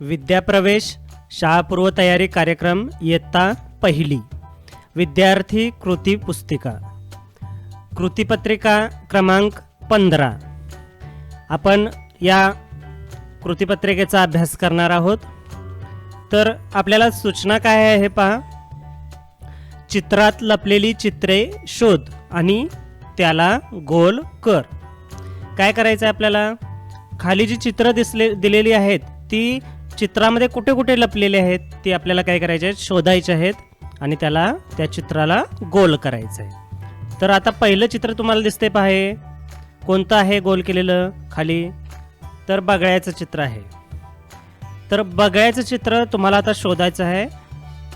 विद्याप्रवेश शाळापूर्व तयारी कार्यक्रम इयत्ता पहिली. विद्यार्थी कृती पुस्तिका. कृतीपत्रिका क्रमांक पंधरा. आपण या कृतीपत्रिकेचा अभ्यास करणार आहोत. तर आपल्याला सूचना काय आहे हे पहा. चित्रात लपलेली चित्रे शोध आणि त्याला गोल कर. काय करायचं आहे आपल्याला? खाली जी चित्र दिसले दिलेली आहेत ती चित्रामध्ये कुठे कुठे लपलेले आहेत ते आपल्याला काय करायचे आहेत? शोधायचे आहेत आणि त्याला त्या चित्राला गोल करायचं आहे तर आता पहिलं चित्र तुम्हाला दिसते पाहे कोणतं आहे गोल केलेलं खाली? तर बगळ्याचं चित्र आहे. तर बगळ्याचं चित्र तुम्हाला आता शोधायचं आहे.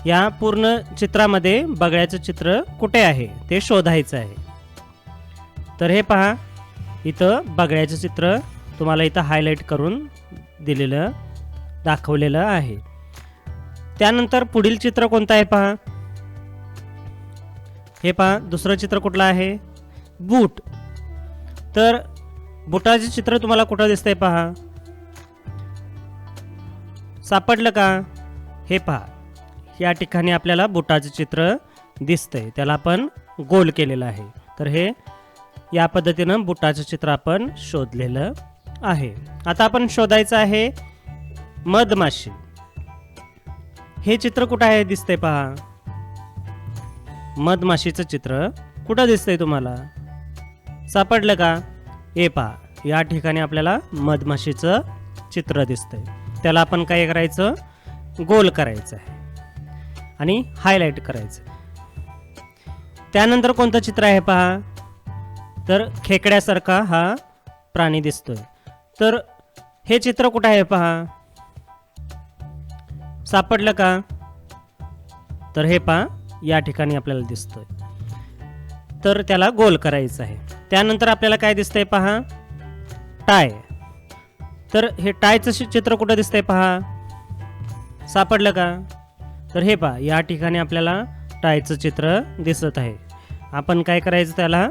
या पूर्ण चित्रामध्ये बगळ्याचं चित्र कुठे आहे ते शोधायचं आहे. तर हे पहा इथं बगळ्याचं चित्र तुम्हाला इथं हायलाईट करून दिलेलं दाखवलेलं आहे. त्यानंतर पुढील चित्र कोणतं आहे पहा. हे पहा दुसरं चित्र कुठलं आहे? बूट. तर बुटाचे चित्र तुम्हाला कुठं दिसतंय पहा. सापडलं का? हे पहा. या ठिकाणी आपल्याला बुटाचे चित्र दिसतंय. त्याला आपण गोल केलेलं आहे. तर हे या पद्धतीनं बुटाचं चित्र आपण शोधलेलं आहे. आता आपण शोधायचं आहे मधमाशी. हे चित्र कुठं आहे दिसतंय पहा. मधमाशीचं चित्र कुठं दिसतंय तुम्हाला? सापडलं का? हे पहा या ठिकाणी आपल्याला मधमाशीचं चित्र दिसतंय. त्याला आपण काय करायचं? गोल करायचं आहे. आणि हायलाईट करायचं. त्यानंतर कोणतं चित्र आहे पहा? तर खेकड्यासारखा हा प्राणी दिसतोय. तर हे चित्र कुठं आहे पहा? सापडलं का? तर हे पहा या ठिकाणी आपल्याला दिसतोय. तर त्याला गोल करायचं आहे. त्यानंतर आपल्याला काय दिसतंय पहा? टाय. तर हे टायचं शि- चित्र कुठं दिसतंय पहा? सापडलं का? तर हे पहा या ठिकाणी आपल्याला टायचं चित्र दिसत आहे. आपण काय करायचं त्याला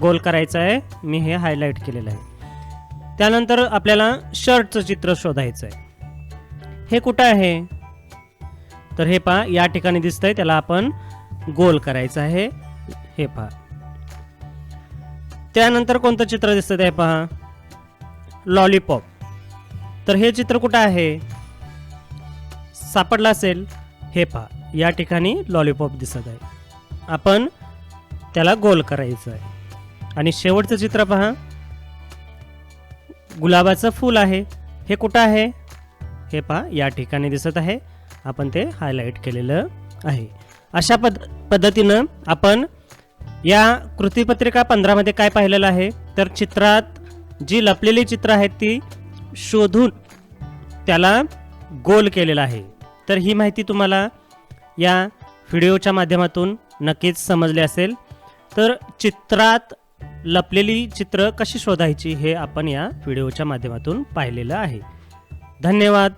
गोल करायचं आहे. मी हे हायलाईट केलेलं आहे. त्यानंतर आपल्याला शर्टचं चित्र शोधायचं आहे. हे कुठं आहे? तर हे पहा या ठिकाणी दिसतंय त्याला आपण गोल करायचं आहे. हे पहा. त्यानंतर कोणतं चित्र दिसतं ते पहा? लॉलीपॉप तर हे चित्र कुठं आहे? सापडलं असेल. हे पहा या ठिकाणी लॉलीपॉप दिसत आहे. आपण त्याला गोल करायचं आहे. आणि शेवटचं चित्र पहा. गुलाबाचं फूल आहे. हे कुठं आहे? हे पहा या ठिकाणी दिसत आहे. आपण ते हायलाईट केलेलं आहे. अशा पद पद्धतीनं आपण या कृतीपत्रिका पंधरामध्ये काय पाहिलेलं आहे? तर चित्रात जी लपलेली चित्र आहेत ती शोधून त्याला गोल केलेलं आहे. तर ही माहिती तुम्हाला या व्हिडिओच्या माध्यमातून नक्कीच समजले असेल. तर चित्रात लपलेली चित्र कशी शोधायची हे आपण या व्हिडिओच्या माध्यमातून पाहिलेलं आहे. धन्यवाद.